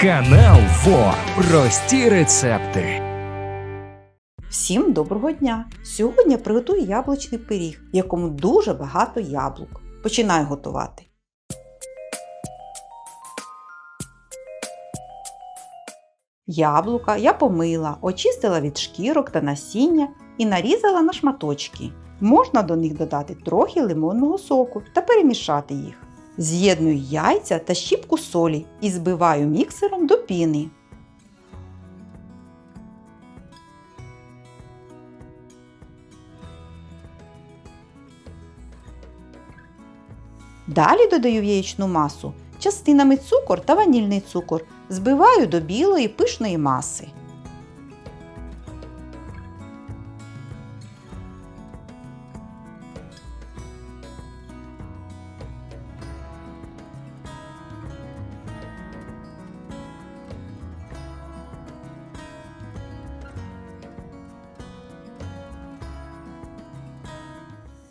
Канал ФО. Прості рецепти. Всім доброго дня! Сьогодні приготую яблучний пиріг, в якому дуже багато яблук. Починаю готувати. Яблука я помила, очистила від шкірок та насіння і нарізала на шматочки. Можна до них додати трохи лимонного соку та перемішати їх. З'єдную яйця та щіпку солі і збиваю міксером до піни. Далі додаю в яєчну масу частинами цукор та ванільний цукор. Збиваю до білої пишної маси.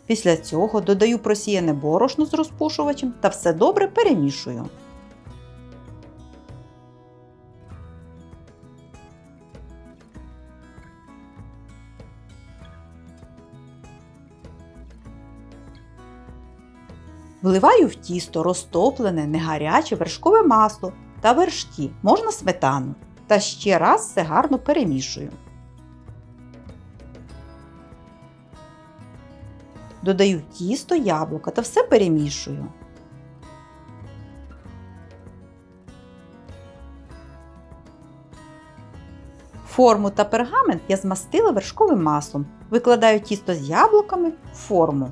Після цього додаю просіяне борошно з розпушувачем та все добре перемішую. Вливаю в тісто розтоплене, негаряче вершкове масло та вершки, можна сметану. Та ще раз все гарно перемішую. Додаю тісто яблука та все перемішую. Форму та пергамент я змастила вершковим маслом. Викладаю тісто з яблуками в форму.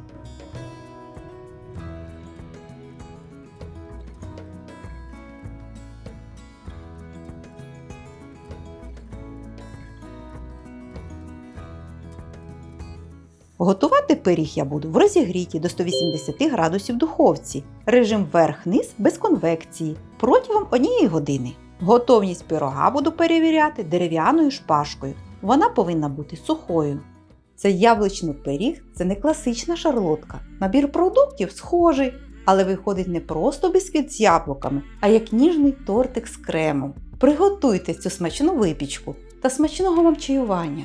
Готувати пиріг я буду в розігріті до 180 градусів духовці. Режим верх-низ без конвекції протягом однієї години. Готовність пирога буду перевіряти дерев'яною шпажкою. Вона повинна бути сухою. Цей яблучний пиріг це не класична шарлотка. Набір продуктів схожий, але виходить не просто бісквіт з яблуками, а як ніжний тортик з кремом. Приготуйте цю смачну випічку та смачного вам чаювання!